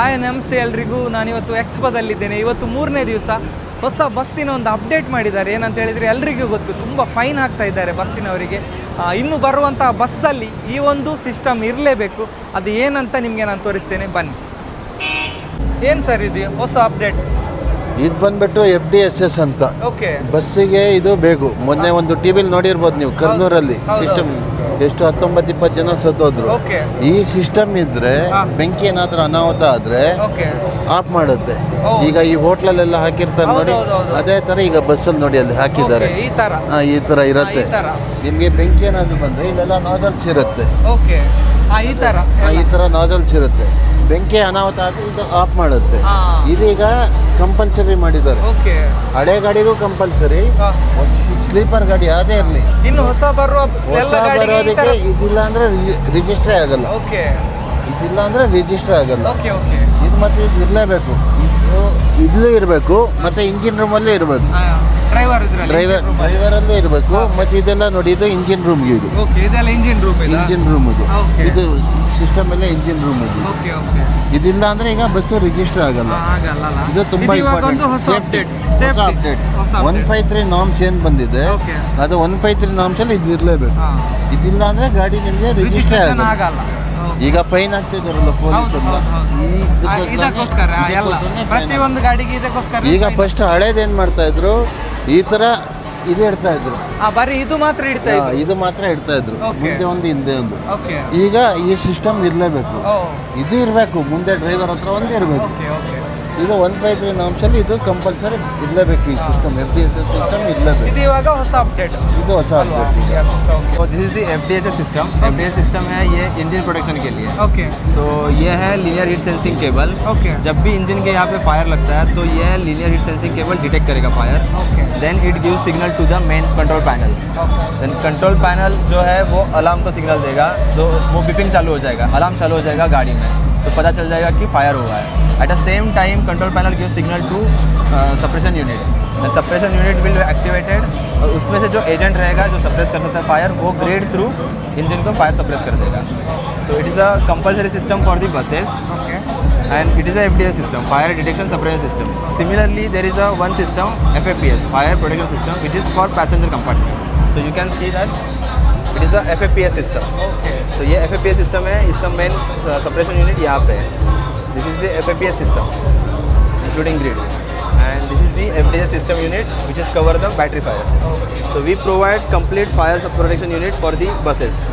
Hi ನಮಸ್ತೆ ಎಲ್ರಿಗೂ. ನಾನಿವತ್ತು ಎಕ್ಸ್ಪೋದಲ್ಲಿದ್ದೇನೆ ಇವತ್ತು ಮೂರನೇ ದಿವಸ ಹೊಸ ಬಸ್ಸಿನ ಒಂದು ಅಪ್ಡೇಟ್ ಮಾಡಿದ್ದಾರೆ. ಏನಂತ ಹೇಳಿದರೆ ಎಲ್ರಿಗೂ ಗೊತ್ತು, ತುಂಬ ಫೈನ್ ಹಾಕ್ತಾ ಇದ್ದಾರೆ ಬಸ್ಸಿನವರಿಗೆ. ಇನ್ನು ಬರುವಂತಹ ಬಸ್ಸಲ್ಲಿ ಈ ಒಂದು ಸಿಸ್ಟಮ್ ಇರಲೇಬೇಕು. ಅದು ಏನಂತ ನಿಮಗೆ ನಾನು ತೋರಿಸ್ತೇನೆ. ಬನ್ನಿ. ಏನು ಸರ್ ಇದು? ಹೊಸ ಅಪ್ಡೇಟ್ ಇದು ಬಂದ್ಬಿಟ್ಟು ಎಫ್ ಡಿ ಎಸ್ ಎಸ್ ಅಂತ. ಓಕೆ ಬಸ್ಸಿಗೆ ಇದು ಬೇಕು. ಮೊನ್ನೆ ಒಂದು ಟಿ ವಿಲ್ ನೋಡಿರ್ಬೋದು ನೀವು ಕರ್ನೂರಲ್ಲಿ ಸಿಸ್ಟಮ್ ಎಷ್ಟು ಹತ್ತೊಂಬತ್ತು ಇಪ್ಪತ್ತು ಜನ ಸತ್ತೋದ್ರು. ಈ ಸಿಸ್ಟಮ್ ಇದ್ರೆ ಹಾ. ಬೆಂಕಿ ಏನಾದ್ರೂ ಅನಾಹುತ ಆದ್ರೆ ಆಫ್ ಮಾಡುತ್ತೆ. ಈಗ ಈ ಹೋಟ್ಲಲ್ಲೆಲ್ಲ ಹಾಕಿರ್ತಾರೆ ನೋಡಿ. ಅದೇ ತರ ಈಗ ಬಸ್ಸಲ್ಲಿ ನೋಡಿ ಅಲ್ಲಿ ಹಾಕಿದ್ದಾರೆ. ಓಕೆ, ಈ ಥರ ತರ ಇರುತ್ತೆ. ನಿಮ್ಗೆ ಬೆಂಕಿ ಏನಾದ್ರೂ ಬಂದ್ರೆ ಇಲ್ಲೆಲ್ಲ ನಾಜಲ್ಸ್ ಇರುತ್ತೆ. ಓಕೆ ಹಾಂ ಈ ಥರ ಹಾ, ಈ ತರ ನಾಜಲ್ಸ್ ಇರುತ್ತೆ. ಬೆಂಕಿ ಅನಾಹುತ ಇದು ಆಫ್ ಮಾಡುತ್ತೆ. ಇದೀಗ ಕಂಪಲ್ಸರಿ ಮಾಡಿದ್ದಾರೆ. ಓಕೆ ಹಳೆ ಗಾಡಿಗೂ ಕಂಪಲ್ಸರಿ ಸ್ಲೀಪರ್ ಗಾಡಿ ಅದೇ ಇರಲಿ. ಇನ್ನು ಹೊಸ ಬರುವ ಎಲ್ಲ ಹೊಸ ಬರೋದಕ್ಕೆ ಇದಿಲ್ಲ ಅಂದ್ರೆ ರಿಜಿಸ್ಟ್ರೇ ಆಗಲ್ಲ. ಓಕೆ ಇದಿಲ್ಲ ಅಂದ್ರೆ ರಿಜಿಸ್ಟರ್ ಆಗಲ್ಲ. ಓಕೆ ಓಕೆ ಇದು ಮತ್ತೆ ಇದು ಇರಲೇಬೇಕು. ಇದು ಇರಬೇಕು ಮತ್ತೆ ಇಂಜಿನ್ ರೂಮಲ್ಲೇ ಇರಬೇಕು. ಡ್ರೈವರ್ ಡ್ರೈವರ್ ಡ್ರೈವರಲ್ಲೂ ಇರಬೇಕು ಮತ್ತೆ ಇದೆಲ್ಲ ನೋಡಿ ಇದು ಇಂಜಿನ್ ರೂಮ್ಗೆ ಇದು. ಓಕೆ ಇದೆಲ್ಲ ಇಂಜಿನ್ ರೂಮ್ ಇದೆ. ಇಂಜಿನ್ ರೂಮ್ ಇದು. ಇದು ಸಿಸ್ಟಮ್ ಎಲ್ಲ ಇಂಜಿನ್ ರೂಮ್ ಇದೆ. ಓಕೆ ಓಕೆ ಇದಿಲ್ಲ ಅಂದ್ರೆ ಈಗ ಬಸ್ ರಿಜಿಸ್ಟರ್ ಆಗಲ್ಲ. ಆಗಲ್ಲ ಇದು ತುಂಬಾ ಇಂಪಾರ್ಟೆಂಟ್ ಸೇಫ್ಟಿ ಅಪ್ಡೇಟ್ ಹೊಸ update one five three norms ಏನು ಬಂದಿದೆ ಅದು ಒನ್ ಫೈವ್ ತ್ರೀ ನಾಮ್ಸ್ ಅಲ್ಲಿ ಇದು ಇರಲೇಬೇಕು. ಇದಿಲ್ಲ ಅಂದ್ರೆ ಗಾಡಿ ನಿಮಗೆ ರಿಜಿಸ್ಟರ್ ಆಗಲ್ಲ. ಈಗ ಫೈನ್ ಆಗ್ತಿದಾರಲ್ಲ ಪೊಲೀಸ್ ಈಗ ಫಸ್ಟ್ ಹಳೇದೇನ್ ಮಾಡ್ತಾ ಇದ್ರು? ಈ ತರ ಇದು ಇಡ್ತಾ ಇದ್ರು. ಬರೀ ಇದು ಮಾತ್ರ ಇಡ್ತಾ ಇದು ಮಾತ್ರ ಇಡ್ತಾ ಇದ್ರು. Okay. ಮುಂದೆ ಒಂದು ಹಿಂದೆ ಒಂದು. ಓಕೆ ಈಗ ಈ ಸಿಸ್ಟಮ್ ಇರಲೇಬೇಕು. ಓ. ಇದು ಇರಬೇಕು. ಮುಂದೆ ಡ್ರೈವರ್ ಹತ್ರ ಒಂದೇ ಇರಬೇಕು. ಓಕೆ ಓಕೆ ಇದು ಒನ್ ಫೈವ್ ತ್ರೀ ನಾಮ್ಸಲ್ಲಿ ಇದು ಕಂಪಲ್ಸರಿ ಇರಲೇಬೇಕು ಈ system F D S S system ಇರಲೇಬೇಕು ಇದು ಇವಾಗ ಹೊಸ ಅಪ್ಡೇಟ್ ಇದು ಹೊಸ ಅಪ್ಡೇಟ್ ಈಗ तो this is the F D S system F D S system है ये इंजन प्रोटेक्शन के लिए ಓಕೆ सो ये है linear heat sensing cable okay जब भी इंजन के यहाँ पे फायर लगता है तो ये linear heat sensing cable detect करेगा fire okay then it give signal to the main control panel then control panel जो है वो अलार्म को सिग्नल देगा जो वो बिपिंग चालू हो जाएगा अलार्म चालू हो जाएगा गाड़ी में तो पता चल जाएगा कि फायर हुआ है। At the same time control panel give signal to suppression unit suppression unit will activated और उसमें से जो एजेंट रहेगा जो सप्रेस कर सकता है फायर वो ग्रेड थ्रू इंजन को फायर सप्रेस कर देगा। So it is a compulsory system for the buses and it is a F D S system fire detection suppression system similarly there is a one system F F P S fire protection system which is for passenger compartment so you can see that it is the F A P S system so ये F A P S system है इसका main suppression unit यहाँ पे है. This is the F A P S system including grid and this is the F D S system unit which is cover the battery fire so we provide complete fire protection unit for the buses